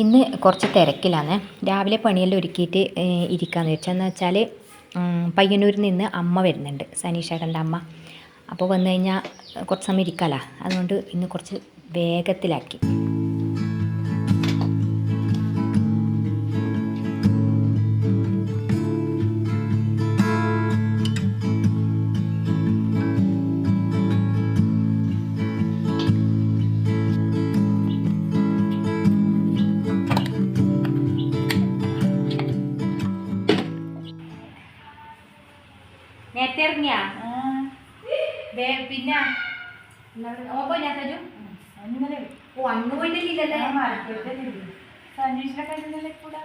ഇന്ന് കുറച്ച് തിരക്കിലാണ്. രാവിലെ പണിയെല്ലാം ഒരുക്കിയിട്ട് ഇരിക്കാന്ന് വെച്ചാന്ന് വെച്ചാൽ പയ്യന്നൂരിൽ നിന്ന് അമ്മ വരുന്നുണ്ട് സനീഷേട്ടന്റെ അമ്മ. അപ്പോൾ വന്നു കഴിഞ്ഞാൽ കുറച്ച് സമയം ഇരിക്കാമല്ലോ അതുകൊണ്ട് ഇന്ന് കുറച്ച് വേഗത്തിലാക്കി. ഇറങ്ങിയാ പിന്നെ. ഓപ്പോ ഞാൻ സജു ഓ അന്ന് പോയിട്ടില്ലല്ലേ? സനീഷിന്റെ കയ്യിലല്ലേ കൂടെ.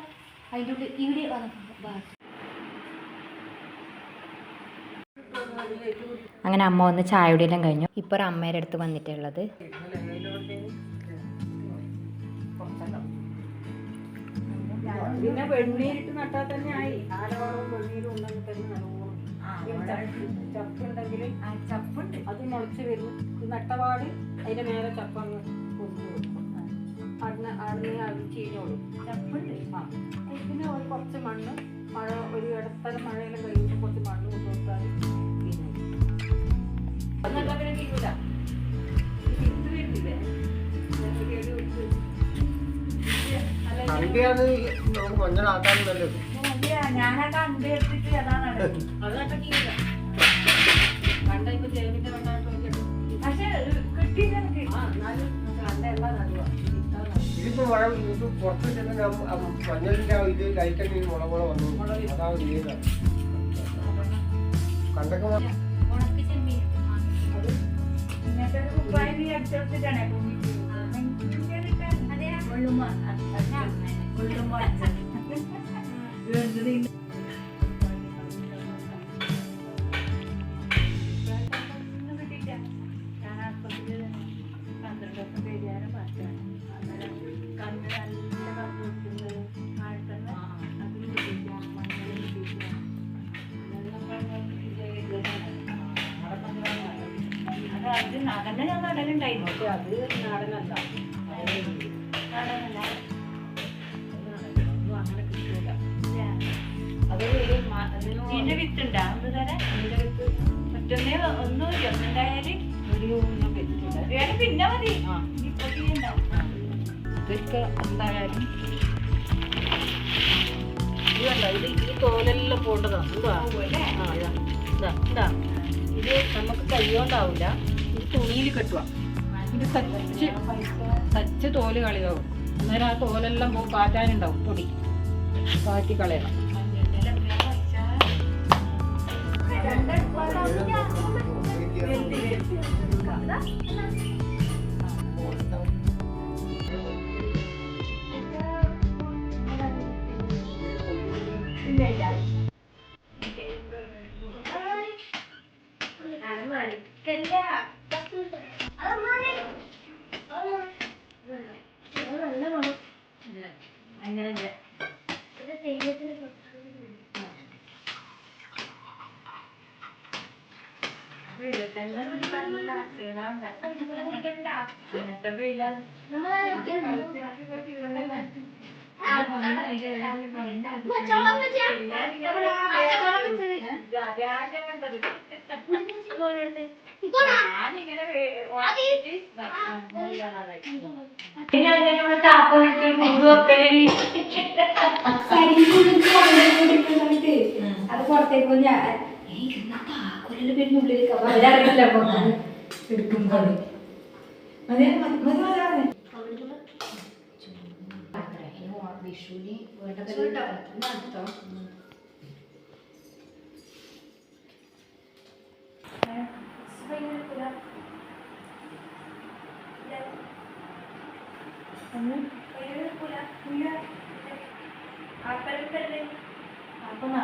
അതിന്റെ ഉള്ളിൽ ഇവിടെ. അങ്ങനെ അമ്മ വന്ന് ചായയുടെയെല്ലാം കഴിഞ്ഞു. ഇപ്പോൾ ഒരു അമ്മയുടെ അടുത്ത് വന്നിട്ടുള്ളത് പിന്നെ വെണ്ണീരിട്ട് നട്ടാൽ തന്നെ ആയി. ആരോ വെണ്ണീരും ഉണ്ടെങ്കിൽ തന്നെ നല്ലോണം ആ ചപ്പുണ്ട്. അത് മുളച്ച് വരും. നട്ടപാട് അതിന്റെ മേലെ ചപ്പങ്ങ് കൊടുത്തു കൊടുക്കും അവിടുന്ന് അവിടുന്ന് അത് ചീഞ്ഞോളും. ചപ്പുണ്ട്. ആ. പിന്നെ ഒരു കുറച്ച് മണ്ണ് മഴ ഒരു ഇടത്തരം മഴയെല്ലാം കഴിയുമ്പോൾ കുറച്ച് മണ്ണ് കൊണ്ടുകൊടുത്താൽ പിന്നെ എന്നിട്ട് പിന്നെ തീരൂല. വരുന്നില്ലേ ഒരു- നമുക്ക് മഞ്ഞളാക്കാനും നല്ലത് ഞാനൊക്കെ അണ്ട് എടുത്തിട്ട് അതാണ് ചേവിന്റെ വെള്ളമായിട്ട് പക്ഷെ നടുവാ. ഇതിപ്പോ മഴ ഇത് പുറത്ത് ചെന്ന് മഞ്ഞളിന്റെ ഇത് കഴിക്കണമെങ്കിൽ മുളക് മുള വന്നു. അതാ ചെയ്ത കണ്ടൊക്കെ മ- ഇങ്ങനത്തെ ഒരു കുപ്പായം നീ അടിച്ചെടുത്തിട്ടാണേ അതന്നെ ഞാൻ നടലുണ്ടായിരുന്നു. പക്ഷെ അത് നാടനല്ല. നാടനല്ല. അങ്ങനെ കിട്ടൂല അത് ഇതിന്റെ വിത്തുണ്ടാ ഒന്ന് തരാം ഇതിന്റെ വിത്ത്. മറ്റൊന്നേ ഒന്നുമില്ല. ഒന്നുണ്ടായാൽ ഒരു ഒന്നും വെച്ചിട്ടുണ്ട് വേറെ പിന്നെ മതി. ഇതൊക്കെ എന്തായാലും ഇത് ഇത് ഈ തോലെല്ലാം പോണ്ടതാണ് എന്താ? ആ ഇതാ. ഇതാ ഇതാ. നമുക്ക് ഇത് തുണിയിൽ കെട്ടുക ഇത് സച്ച് സച്ച് തോൽ കളിയാവും. അന്നേരം ആ തോലെല്ലാം പോകും കാറ്റാനുണ്ടാവും പൊടി. കാറ്റി കളയണം. അങ്ങനെ അങ്ങനത്തെ വെയിലാണ് ഞാനിങ്ങനെ അത് പുറത്തേക്ക് ഞാൻ ഉള്ളിലേക്ക് അപ്പൊ അവരറിയില്ല എടുക്കുമ്പോൾ അതെ മതി മതി വിഷുവിന് വേണ്ടതോ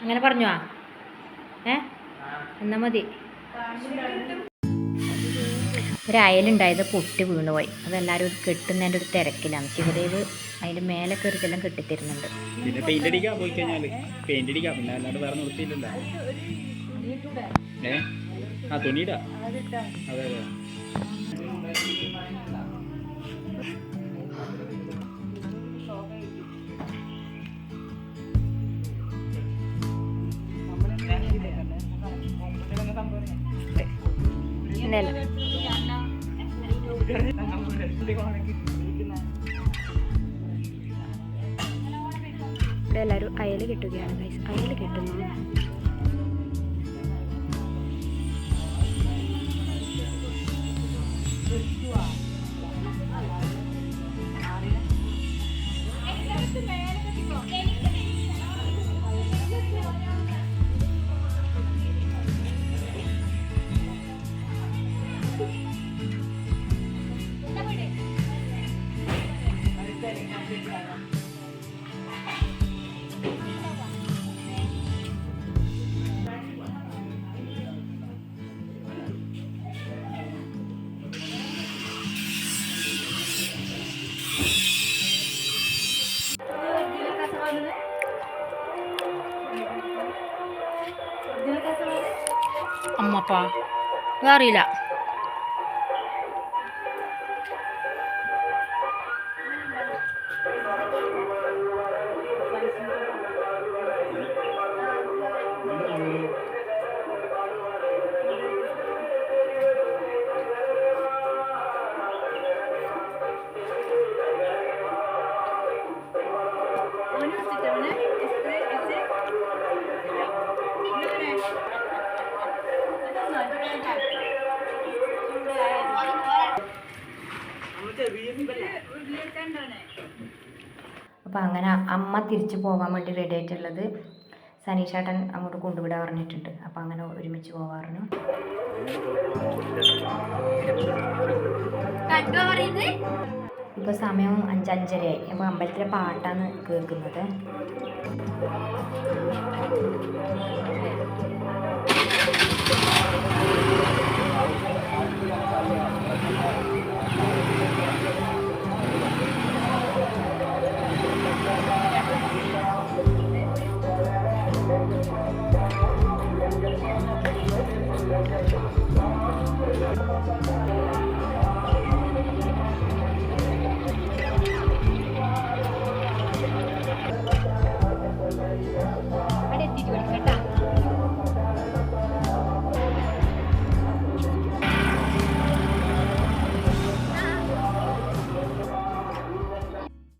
അങ്ങനെ പറഞ്ഞോ? ഏ? എന്നാ മതി. ഒരു അയലുണ്ടായത് പൊട്ടി വീണുപോയി. അതെല്ലാവരും കെട്ടുന്നതിന്റെ ഒരു തിരക്കിലാണ്. ശിവദേവ് അതിന്റെ മേലെ കയറിച്ചെല്ലാം കെട്ടിത്തരുന്നുണ്ട്. പിന്നെ പെയിന്റ് അടിക്കാൻ പോയി കഴിഞ്ഞാൽ പെയിന്റ് ആ അതെ അതെ. ഇവിടെ എല്ലാവരും അയൽ കിട്ടുകയാണ് ഗൈസ് അയൽ കെട്ടുന്നു. അമ്മപ്പാ അറിയില്ല അപ്പോൾ അങ്ങനെ അമ്മ തിരിച്ചു പോകാൻ വേണ്ടി റെഡി ആയിട്ടുള്ളത് സനീഷേട്ടൻ അങ്ങോട്ട് കൊണ്ടുവിടാൻ പറഞ്ഞിട്ടുണ്ട്. അപ്പോൾ അങ്ങനെ ഒരുമിച്ച് പോകാറുണ്ട് ഇപ്പോൾ സമയം അഞ്ചഞ്ചരയായി അപ്പോൾ അമ്പലത്തിലെ പാട്ടാണ് കേൾക്കുന്നത്.